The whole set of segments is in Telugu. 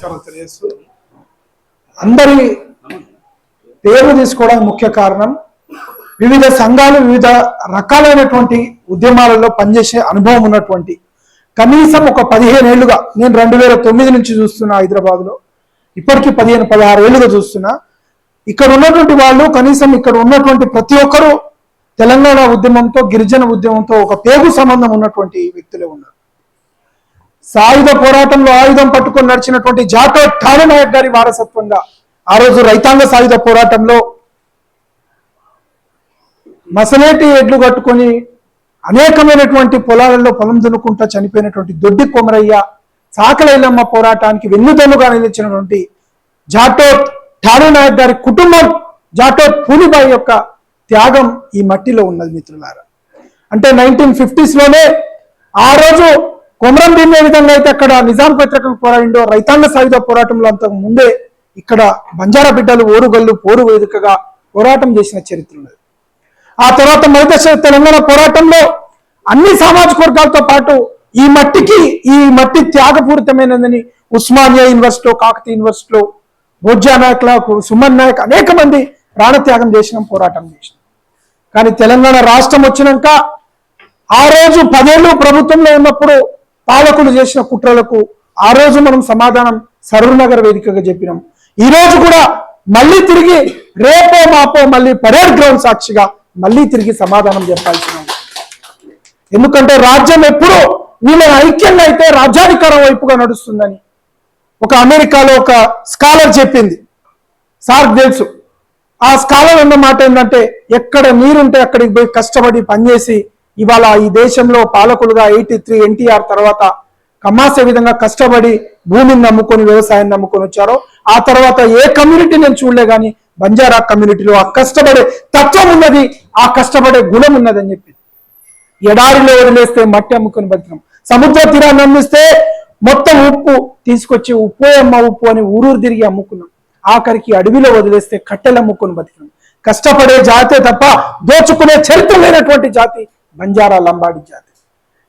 నమస్కారం తెలియజేస్తూ అందరి పేరు తీసుకోవడానికి ముఖ్య కారణం వివిధ సంఘాలు వివిధ రకాలైనటువంటి ఉద్యమాలలో పనిచేసే అనుభవం ఉన్నటువంటి కనీసం ఒక పదిహేను ఏళ్ళుగా నేను రెండు వేల తొమ్మిది నుంచి చూస్తున్నా హైదరాబాద్లో. ఇప్పటికీ పదిహేను పదహారు ఏళ్ళుగా చూస్తున్నా. ఇక్కడ ఉన్నటువంటి వాళ్ళు కనీసం ఇక్కడ ఉన్నటువంటి ప్రతి ఒక్కరూ తెలంగాణ ఉద్యమంతో గిరిజన ఉద్యమంతో ఒక పేగు సంబంధం ఉన్నటువంటి వ్యక్తులే ఉన్నారు. సాయుధ పోరాటంలో ఆయుధం పట్టుకొని నడిచినటువంటి జాటో ఠాణే నాయక్ గారి వారసత్వంగా ఆ రోజు రైతాంగ సాయుధ పోరాటంలో మసలేటి ఎడ్లు కట్టుకొని అనేకమైనటువంటి పొలాలలో పొలం దున్నుకుంటూ చనిపోయినటువంటి దొడ్డి కొమరయ్య సాకలైలమ్మ పోరాటానికి వెన్నుదన్నుగా నిలిచినటువంటి జాటో ఠాణే నాయక్ గారి కుటుంబం జాటో పూలిబాయి యొక్క త్యాగం ఈ మట్టిలో ఉన్నది మిత్రులారా. అంటే నైన్టీన్లోనే ఆ రోజు కొమరం భీమ్ ఏ విధంగా అయితే అక్కడ నిజాం వ్యతిరేకంగా పోరాడిండో రైతాంగ సాయుధ పోరాటంలో అంతకు ముందే ఇక్కడ బంజారా బిడ్డలు ఓరుగల్లు పోరు వేదికగా పోరాటం చేసిన చరిత్ర ఉన్నది. ఆ తర్వాత మరిదశ తెలంగాణ పోరాటంలో అన్ని సామాజిక వర్గాలతో పాటు ఈ మట్టికి ఈ మట్టి త్యాగపూరితమైనదని ఉస్మానియా యూనివర్సిటీలో కాకతీయ యూనివర్సిటీలో బొజ్జా నాయకులకు సుమన్ నాయక్ అనేక మంది ప్రాణత్యాగం చేసిన పోరాటం చేసిన. కానీ తెలంగాణ రాష్ట్రం వచ్చినాక ఆ రోజు పదేళ్ళు ప్రభుత్వంలో ఉన్నప్పుడు పాలకులు చేసిన కుట్రలకు ఆ రోజు మనం సమాధానం సరూర్నగర్ వేదికగా చెప్పినాం. ఈ రోజు కూడా మళ్ళీ తిరిగి రేపో మాపో మళ్ళీ పరేడ్ గ్రౌండ్ సాక్షిగా మళ్ళీ తిరిగి సమాధానం చెప్పాల్సిన ఎందుకంటే రాజ్యం ఎప్పుడూ వీళ్ళ ఐక్యంగా అయితే రాజ్యాధికారం వైపుగా నడుస్తుందని ఒక అమెరికాలో ఒక స్కాలర్ చెప్పింది. సార్ తెలుసు. ఆ స్కాలర్ అన్న మాట ఏంటంటే ఎక్కడ నీరుంటే అక్కడికి పోయి కష్టపడి పనిచేసి ఇవాళ ఈ దేశంలో పాలకులుగా ఎయిటీ త్రీ ఎన్టీఆర్ తర్వాత కమాసే విధంగా కష్టపడి భూమిని నమ్ముకొని వ్యవసాయాన్ని నమ్ముకొని వచ్చారో ఆ తర్వాత ఏ కమ్యూనిటీ నేను చూడలే కానీ బంజారా కమ్యూనిటీలో ఆ కష్టపడే తత్వం ఉన్నది ఆ కష్టపడే గుణం ఉన్నది అని చెప్పి. ఎడారిలో వదిలేస్తే మట్టి అమ్ముకొని భద్రం సముద్ర తీరాన్ని అమ్మిస్తే మొత్తం ఉప్పు తీసుకొచ్చి ఉప్పు అమ్మ ఉప్పు అని ఊరూరు తిరిగి అమ్ముకున్నాం. ఆఖరికి అడవిలో వదిలేస్తే కట్టెలు అమ్ముకొని బతికినాం. కష్టపడే జాతే తప్ప దోచుకునే చరిత్ర లేనటువంటి జాతి బంజారా లంబాడి జాతి.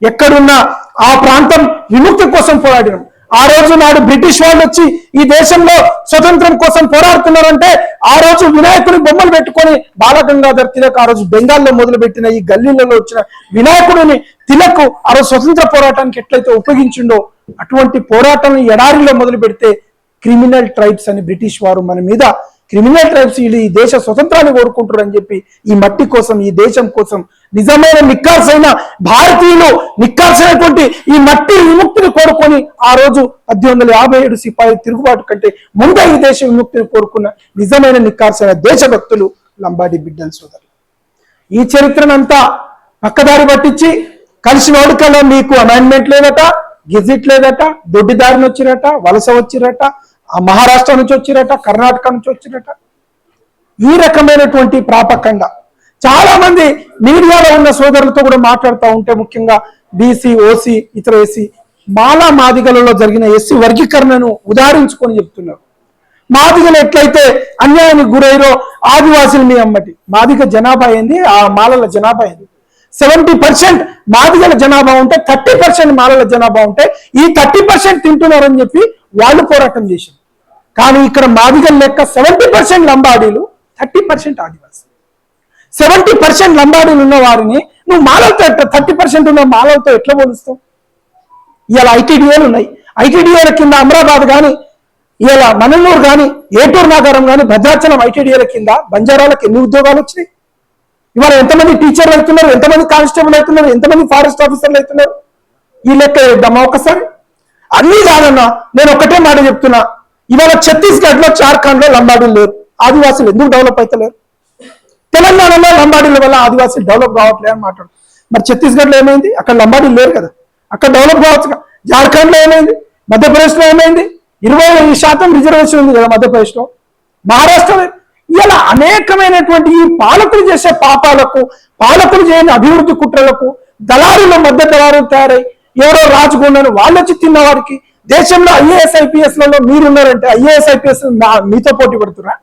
ఎక్కడున్నా ఆ ప్రాంతం విముక్తి కోసం పోరాడినాం. ఆ రోజు నాడు బ్రిటిష్ వాళ్ళు వచ్చి ఈ దేశంలో స్వతంత్రం కోసం పోరాడుతున్నారంటే ఆ రోజు వినాయకుని బొమ్మలు పెట్టుకొని బాలగంగాధర్ తిలక్ ఆ రోజు బెంగాల్లో మొదలుపెట్టిన ఈ గల్లీలలో వచ్చిన వినాయకుడిని తిలక్ ఆ రోజు స్వతంత్ర పోరాటానికి ఎట్లయితే ఉపయోగించిండో అటువంటి పోరాటం ఎడారిలో మొదలు పెడితే క్రిమినల్ ట్రైబ్స్ అని బ్రిటిష్ వారు మన మీద క్రిమినల్ ట్రైబ్స్ వీళ్ళు ఈ దేశ స్వతంత్రాన్ని కోరుకుంటారు అని చెప్పి ఈ మట్టి కోసం ఈ దేశం కోసం నిజమైన నిక్కాల్సిన భారతీయులు నిక్కాల్సినటువంటి ఈ మట్టి విముక్తిని కోరుకొని ఆ రోజు పద్దెనిమిది వందల యాభై ఏడు సిపాయి తిరుగుబాటు కంటే ముందే ఈ దేశ విముక్తిని కోరుకున్న నిజమైన నిక్కాల్సిన దేశభక్తులు లంబాడి బిడ్డల సోదరులు. ఈ చరిత్రనంతా పక్కదారి పట్టించి కలిసి వాడుకల్లో మీకు అమైన్మెంట్ లేదట గెజిట్ లేదట దొడ్డిదారిని వచ్చిరట వలస వచ్చిరట మహారాష్ట్ర నుంచి వచ్చిరట కర్ణాటక నుంచి వచ్చిరట. ఈ రకమైనటువంటి ప్రాపకంగా చాలా మంది మీడియాలో ఉన్న సోదరులతో కూడా మాట్లాడుతూ ఉంటే ముఖ్యంగా బీసీ ఓసీ ఇతర ఎస్సీ మాలా మాదిగలలో జరిగిన ఎస్సీ వర్గీకరణను ఉదాహరించుకొని చెప్తున్నారు. మాదిగలు ఎట్లయితే అన్యాయానికి గురైరో ఆదివాసులు మీ అమ్మటి మాదిగ జనాభా ఏంది? ఆ మాలల జనాభా ఏంది? సెవెంటీ పర్సెంట్ మాదిగల జనాభా ఉంటే థర్టీ పర్సెంట్ మాలల జనాభా ఉంటే ఈ థర్టీ పర్సెంట్ తింటున్నారని చెప్పి వాళ్ళు పోరాటం చేశారు. కానీ ఇక్కడ మాదిగల లెక్క seventy percent లంబాడీలు thirty percent Adivasi. Seventy percent లంబాడీలు ఉన్న వారిని నువ్వు మాలలతో థర్టీ పర్సెంట్ ఉన్న మాలలతో ఎట్లా పోలుస్తావు? ఇలా ఐటీడీఏలు ఉన్నాయి. ఐటీడీఏల కింద అమరాబాద్ కానీ ఇలా మనల్లూరు కానీ ఏటూరు నగరం కానీ భద్రాచలం ఐటీడీఏల కింద బంజారాలకు ఎన్ని ఉద్యోగాలు వచ్చినాయి? ఇవాళ ఎంతమంది టీచర్లు అవుతున్నారు? ఎంతమంది కానిస్టేబుల్ అవుతున్నారు? ఎంతమంది ఫారెస్ట్ ఆఫీసర్లు అవుతున్నారు? ఈ లెక్క వేద్దామా ఒకసారి? అన్నీ కాదన్నా నేను ఒకటే మాట చెప్తున్నా. ఇవాళ ఛత్తీస్గఢ్లో జార్ఖండ్లో లంబాడీలు లేరు. ఆదివాసులు ఎందుకు డెవలప్ అవుతలేరు తెలంగాణలో లంబాడీల వల్ల ఆదివాసీలు డెవలప్ కావట్లేదు అని మాట్లాడు. మరి ఛత్తీస్గఢ్లో ఏమైంది? అక్కడ లంబాడీలు లేరు కదా. అక్కడ డెవలప్ కావచ్చు జార్ఖండ్లో ఏమైంది? మధ్యప్రదేశ్లో ఏమైంది? ఇరవై ఐదు శాతం రిజర్వేషన్ ఉంది కదా మధ్యప్రదేశ్లో మహారాష్ట్రలో ఇలా అనేకమైనటువంటి ఈ పాలకులు చేసే పాపాలకు పాలకులు చేయని అభివృద్ధి కుట్రలకు దళారుల మధ్య దళారులు తయారై ఎవరో రాజుకున్నారు వాళ్ళు వచ్చి తిన్న వారికి దేశంలో ఐఏఎస్ ఐపీఎస్లలో మీరున్నారంటే ఐఏఎస్ ఐపీఎస్ మీతో పోటీ పడుతున్నా.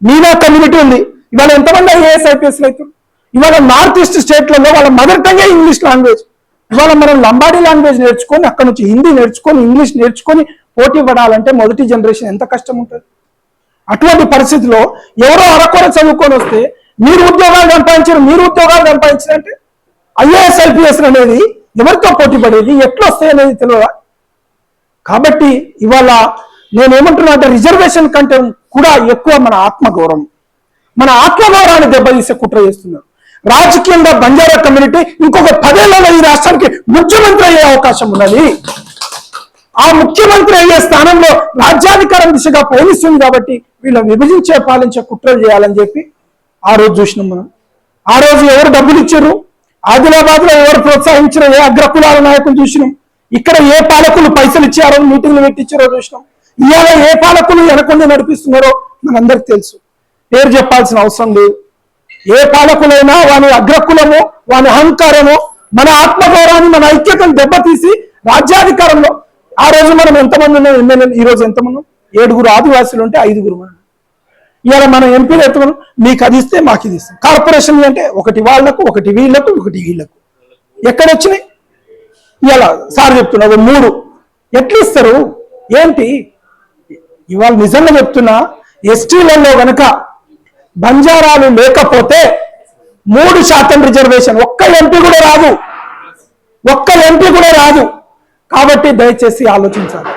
మీనా కమ్యూనిటీ ఉంది. ఇవాళ ఎంతమంది ఐఏఎస్ ఐపీఎస్ అవుతారు ఇవాళ నార్త్ ఈస్ట్ స్టేట్లలో వాళ్ళ మదర్ టంగే ఇంగ్లీష్ లాంగ్వేజ్. ఇవాళ మనం లంబాడీ లాంగ్వేజ్ నేర్చుకొని అక్కడ నుంచి హిందీ నేర్చుకొని ఇంగ్లీష్ నేర్చుకొని పోటీ పడాలంటే మొదటి జనరేషన్ ఎంత కష్టం ఉంటుంది? అటువంటి పరిస్థితిలో ఎవరో అరకొర చదువుకొని వస్తే మీరు ఉద్యోగాలు సంపాదించారు మీరు ఉద్యోగాలు సంపాదించారంటే ఐఏఎస్ ఐపీఎస్ అనేది ఎవరితో పోటీ పడేది? ఎట్లా వస్తాయి అనేది తెలియదా? కాబట్టి ఇవాళ నేను ఏమంటున్నా అంటే రిజర్వేషన్ కంటే కూడా ఎక్కువ మన ఆత్మగౌరవం. మన ఆత్మగౌరవాన్ని దెబ్బతీసే కుట్ర చేస్తున్నారు. రాజకీయంగా బంజారా కమ్యూనిటీ ఇంకొక పదేళ్ళలో ఈ రాష్ట్రానికి ముఖ్యమంత్రి అయ్యే అవకాశం ఉన్నది. ఆ ముఖ్యమంత్రి అయ్యే స్థానంలో రాజ్యాధికారం దిశగా పయనిస్తుంది కాబట్టి వీళ్ళు విభజించే పాలించే కుట్రలు చేయాలని చెప్పి ఆ రోజు చూసినాం మనం. ఆ రోజు ఎవరు డబ్బులు ఇచ్చారు? ఆదిలాబాద్లో ఎవరు ప్రోత్సహించారు? ఏ అగ్రకులాల నాయకులు చూసినాం? ఇక్కడ ఏ పాలకులు పైసలు ఇచ్చారో మీటింగ్లు పెట్టించారో చూసినాం. ఇవాళ ఏ పాలకులు వెనకుండా నడిపిస్తున్నారో మనందరికి తెలుసు. పేరు చెప్పాల్సిన అవసరం లేదు. ఏ పాలకులైనా వాని అగ్రకులము వాని అహంకారము మన ఆత్మగౌరవాన్ని మన ఐక్యతను దెబ్బతీసి రాజ్యాధికారంలో ఆ రోజు మనం ఎంతమంది ఉన్నాం? ఎమ్మెల్యేలు ఈ రోజు ఎంతమంది ఏడుగురు ఆదివాసులు ఉంటే ఐదుగురు మనం. ఇవాళ మనం ఎంపీలు ఎత్తుకున్నాం మీకు అది ఇస్తే మాకు ఇది ఇస్తాం. కార్పొరేషన్ అంటే ఒకటి వాళ్ళకు ఒకటి వీళ్ళకు ఒకటి వీళ్ళకు. ఎక్కడొచ్చినాయి ఇలా సార్ చెప్తున్నా మూడు. ఎట్లా ఇస్తారు? ఏంటి? ఇవాళ నిజంగా చెప్తున్నా ఎస్టీలలో గనక బంజారాలు లేకపోతే మూడు శాతం రిజర్వేషన్. ఒక్క ఎంపీ కూడా రాదు. ఒక్క ఎంపీ కూడా రాదు. కాబట్టి దయచేసి ఆలోచించాలి.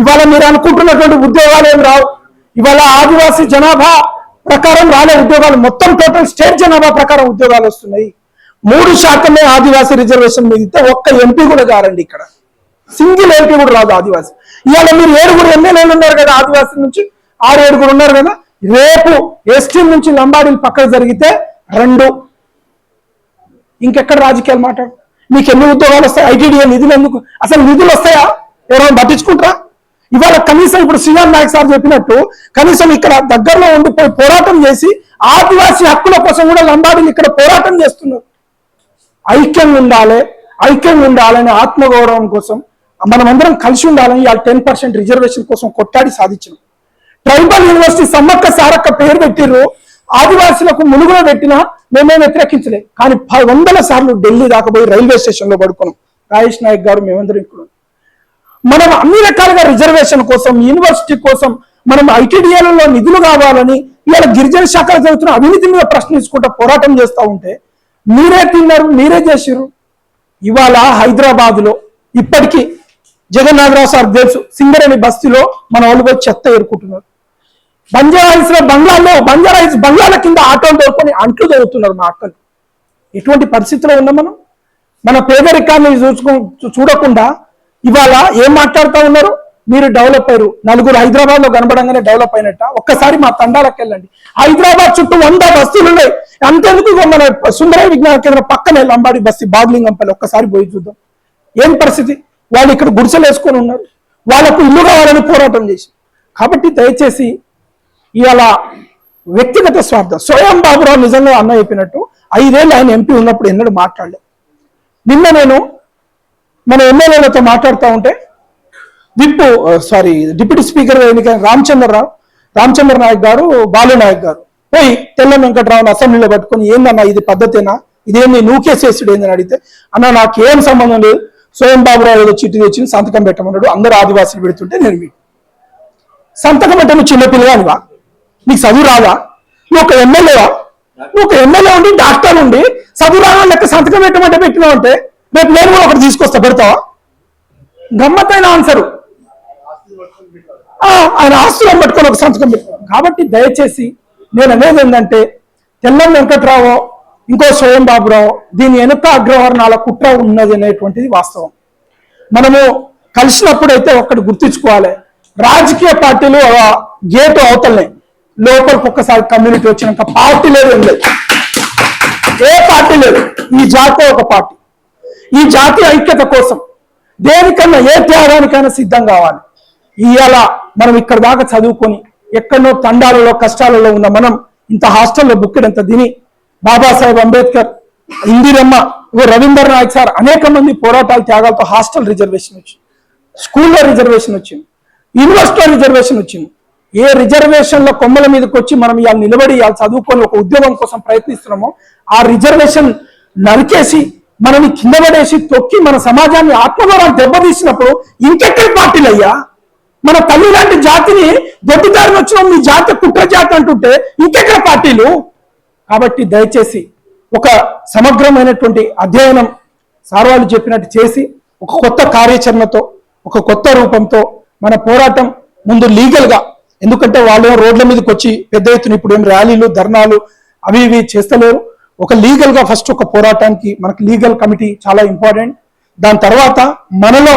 ఇవాళ మీరు అనుకుంటున్నటువంటి ఉద్యోగాలు ఏం రావు. ఇవాళ ఆదివాసీ జనాభా ప్రకారం రాలే ఉద్యోగాలు. మొత్తం టోటల్ స్టేట్ జనాభా ప్రకారం ఉద్యోగాలు వస్తున్నాయి. మూడు శాతమే ఆదివాసీ రిజర్వేషన్ మీద ఇస్తే ఒక్క ఎంపీ కూడా కారండి ఇక్కడ. సింగిల్ ఎంపీ కూడా రాదు ఆదివాసీ. ఇవాళ మీరు ఏడుగురు ఎమ్మెల్యేలు ఉన్నారు కదా ఆదివాసీ నుంచి ఆరు ఏడుగురు ఉన్నారు కదా రేపు ఎస్టీ నుంచి లంబాడీలు పక్కన జరిగితే రెండు. ఇంకెక్కడ రాజకీయాలు మాట్లాడు? మీకు ఎన్ని ఉద్యోగాలు వస్తాయి? ఐటీడీఏ నిధులు ఎందుకు? అసలు నిధులు వస్తాయా? ఎవరైనా పట్టించుకుంటారా? ఇవాళ కనీసం ఇప్పుడు శ్రీరామ్ నాయక్ సార్ చెప్పినట్టు కనీసం ఇక్కడ దగ్గరలో ఉండిపోయి పోరాటం చేసి ఆదివాసీ హక్కుల కోసం కూడా లంబాడీలు ఇక్కడ పోరాటం చేస్తున్నారు. ఐక్యంగా ఉండాలి ఐక్యంగా ఉండాలని ఆత్మగౌరవం కోసం మనమందరం కలిసి ఉండాలని ఇవాళ టెన్ పర్సెంట్ రిజర్వేషన్ కోసం కొట్టాడి సాధించినాం. ట్రైబల్ యూనివర్సిటీ సమ్మక్క సారక్క పేరు పెట్టిర్రు ఆదివాసులకు ములుగులో పెట్టినా మేమే వ్యతిరేకించలే. కానీ పది వందల సార్లు ఢిల్లీ దాకపోయి రైల్వే స్టేషన్లో పడుకున్నాం. రాజేష్ నాయక్ గారు మేమందరం ఇక్కడ మనం అన్ని రకాలుగా రిజర్వేషన్ కోసం యూనివర్సిటీ కోసం మనం ఐటీడీఏలలో నిధులు కావాలని ఇవాళ గిరిజన శాఖలు చదువుతున్న అవినీతి మీద ప్రశ్నించుకుంటూ పోరాటం చేస్తూ ఉంటే మీరే తిన్నారు మీరే చేసిర్రు. ఇవాళ హైదరాబాద్లో ఇప్పటికీ జగన్నాథరావు సార్ తెలుసు సింగరేణి బస్తీలో మన వాళ్ళు పోయి చెత్త ఏరుకుంటున్నారు. బంజారా లో బంగ్లాలో బంజారా బంగ్లాల కింద ఆటోలు దొరుకుని అంట్లు చదువుతున్నారు మా అక్కలు. ఎటువంటి పరిస్థితిలో ఉన్నాం మనం? మన పేదరికాన్ని చూసుకు చూడకుండా ఇవాళ ఏం మాట్లాడుతూ ఉన్నారు? మీరు డెవలప్ అయ్యారు. నలుగురు హైదరాబాద్లో కనబడంగానే డెవలప్ అయినట్ట. ఒక్కసారి మా తండాలకు వెళ్ళండి హైదరాబాద్ చుట్టూ వంద బస్తీలు ఉన్నాయి అంతెందుకు మన సుందరయ్య విజ్ఞాన కేంద్రం పక్కనే లంబాడి బస్తీ బాగులింగంపల్లి ఒక్కసారి పోయి చూద్దాం. ఏం పరిస్థితి? వాళ్ళు ఇక్కడ గుడిసెలు వేసుకొని ఉన్నారు. వాళ్ళకు ఇల్లు కావాలని పోరాటం చేసి కాబట్టి దయచేసి ఇవాళ వ్యక్తిగత స్వార్థం. స్వయం బాబురావు నిజంగా అన్న చెప్పినట్టు ఐదేళ్ళు ఆయన ఎంపీ ఉన్నప్పుడు ఎన్నడూ మాట్లాడలేదు. నిన్న నేను మన ఎమ్మెల్యేలతో మాట్లాడుతూ ఉంటే విప్ సారీ డిప్యూటీ స్పీకర్ ఎన్నికైన రామచంద్రరావు రామచంద్ర నాయక్ గారు బాలు నాయక్ గారు పోయి తెల్ల వెంకట్రావుని అసెంబ్లీలో పట్టుకొని ఏందన్నా ఇది పద్ధతేనా? ఇదేంది నూకేసేసుడు ఏందని అడిగితే అన్న నాకు ఏం సంబంధం లేదు. స్వయం బాబురావు ఏదో చిట్టి తెచ్చి సంతకం పెట్టమన్నాడు. అందరూ ఆదివాసులు పెడుతుంటే నేను విన్నా. సంతకం అంటే నువ్వు చిన్నపిల్లగానివా నీకు చదువు రాదా? నువ్వు ఒక ఎమ్మెల్యేవా? నువ్వు ఒక ఎమ్మెల్యే ఉండి డాక్టర్ ఉండి చదువు రాదా లెక్క సంతకం పెట్టమంటే పెట్టినావు అంటే రేపు నేను కూడా ఒకటి తీసుకొస్తా పెడతావా? గమ్మత్తైన ఆన్సరు. ఆ, ఆయన ఆస్తులను పట్టుకొని ఒక సంతకం పెట్టాను కాబట్టి దయచేసి నేను అనేది ఏంటంటే తెల్లం వెంకట్రావు ఇంకో స్వయం బాబురావు దీని వెనుక అగ్రవర్ణాల కుట్ర ఉన్నది అనేటువంటిది వాస్తవం. మనము కలిసినప్పుడైతే ఒక్కటి గుర్తించుకోవాలి. రాజకీయ పార్టీలు ఆ గేటు అవతలనే. లోపలికి ఒక్కసారి కమ్యూనిటీ వచ్చినాక పార్టీ లేదు ఏం లేదు. ఏ పార్టీ లేదు. ఈ జాతి ఒక పార్టీ. ఈ జాతి ఐక్యత కోసం దేనికన్నా ఏ త్యాగానికైనా సిద్ధం కావాలి. ఇవాళ మనం ఇక్కడ దాకా చదువుకొని ఎక్కడో తండాలలో కష్టాలలో ఉన్న మనం ఇంత హాస్టల్లో బుక్కిడంత తిని బాబాసాహెబ్ అంబేద్కర్ ఇందిరమ్మ రవీందర్ నాయక్ సార్ అనేక మంది పోరాటాలు త్యాగాలతో హాస్టల్ రిజర్వేషన్ వచ్చింది. స్కూల్లో రిజర్వేషన్ వచ్చింది. యూనివర్సిటీలో రిజర్వేషన్ వచ్చింది. ఏ రిజర్వేషన్ల కొమ్మల మీదకి వచ్చి మనం ఇవాళ నిలబడి ఇవాళ చదువుకొని ఒక ఉద్యోగం కోసం ప్రయత్నిస్తున్నామో ఆ రిజర్వేషన్ నరికేసి మనని కింద పడేసి తొక్కి మన సమాజాన్ని ఆత్మగౌరవం దెబ్బతీసినప్పుడు ఇంకెక్కడి పార్టీలు అయ్యా మన తల్లి లాంటి జాతిని దొడ్డిదారిని వచ్చిన మీ జాతి కుట్ర జాతి అంటుంటే ఇంకెక్కడ పార్టీలు? కాబట్టి దయచేసి ఒక సమగ్రమైనటువంటి అధ్యయనం సార్వాలు చెప్పినట్టు చేసి ఒక కొత్త కార్యాచరణతో ఒక కొత్త రూపంతో మన పోరాటం ముందు లీగల్గా ఎందుకంటే వాళ్ళు రోడ్ల మీదకి వచ్చి పెద్ద ఎత్తున ఇప్పుడు ఏం ర్యాలీలు ధర్నాలు అవి ఇవి చేస్తలేరు. ఒక లీగల్గా ఫస్ట్ ఒక పోరాటానికి మనకి లీగల్ కమిటీ చాలా ఇంపార్టెంట్. దాని తర్వాత మనలో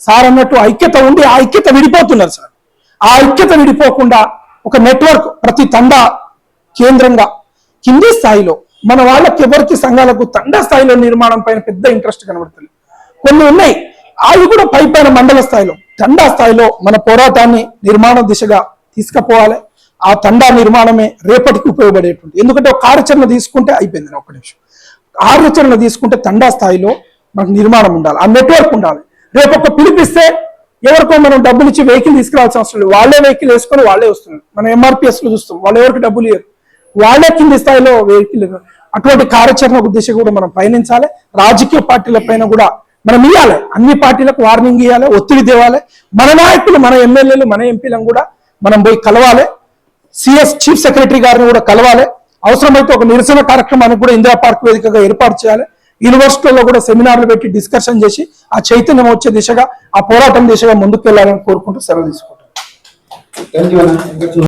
సార్ అన్నట్టు ఐక్యత ఉండి ఆ ఐక్యత విడిపోతున్నారు సార్. ఆ ఐక్యత విడిపోకుండా ఒక నెట్వర్క్ ప్రతి తండా కేంద్రంగా కింది స్థాయిలో మన వాళ్ళకి ఎవరికి సంఘాలకు తండా స్థాయిలో నిర్మాణం పైన పెద్ద ఇంట్రెస్ట్ కనబడుతుంది. కొన్ని ఉన్నాయి. అవి కూడా పై పైన మండల స్థాయిలో తండా స్థాయిలో మన పోరాటాన్ని నిర్మాణ దిశగా తీసుకుపోవాలి. ఆ తండా నిర్మాణమే రేపటికి ఉపయోగపడేటువంటి. ఎందుకంటే ఒక కార్యాచరణ తీసుకుంటే అయిపోయింది. ఒక నిమిషం. కార్యాచరణ తీసుకుంటే తండా స్థాయిలో మనకు నిర్మాణం ఉండాలి. ఆ నెట్వర్క్ ఉండాలి. రేపు ఒక పిలిపిస్తే ఎవరికో మనం డబ్బులు ఇచ్చి వెహికల్ తీసుకురావాల్సిన అవసరం లేదు. వాళ్ళే వెహికల్ వేసుకొని వాళ్ళే వస్తున్నారు. మనం ఎంఆర్పిఎస్లో చూస్తాం. వాళ్ళు ఎవరికి డబ్బులు ఇవ్వరు వాళ్ళే కింది స్థాయిలో వెహికల్ అటువంటి కార్యాచరణ దిశ కూడా మనం పయనించాలి. రాజకీయ పార్టీల పైన కూడా మనం ఇవ్వాలి అన్ని పార్టీలకు వార్నింగ్ ఇవ్వాలి ఒత్తిడి తేవాలి. మన నాయకులు మన ఎమ్మెల్యేలు మన ఎంపీలను కూడా మనం పోయి కలవాలి. సిఎస్ చీఫ్ సెక్రటరీ గారిని కూడా కలవాలి. అవసరమైతే ఒక నిరసన కార్యక్రమానికి కూడా ఇందిరా పార్క్ వేదికగా ఏర్పాటు చేయాలి. యూనివర్సిటీలో కూడా సెమినార్లు పెట్టి డిస్కషన్ చేసి ఆ చైతన్యం వచ్చే దిశగా ఆ పోరాటం దిశగా ముందుకు వెళ్ళాలని కోరుకుంటూ సెలవు తీసుకుంటాం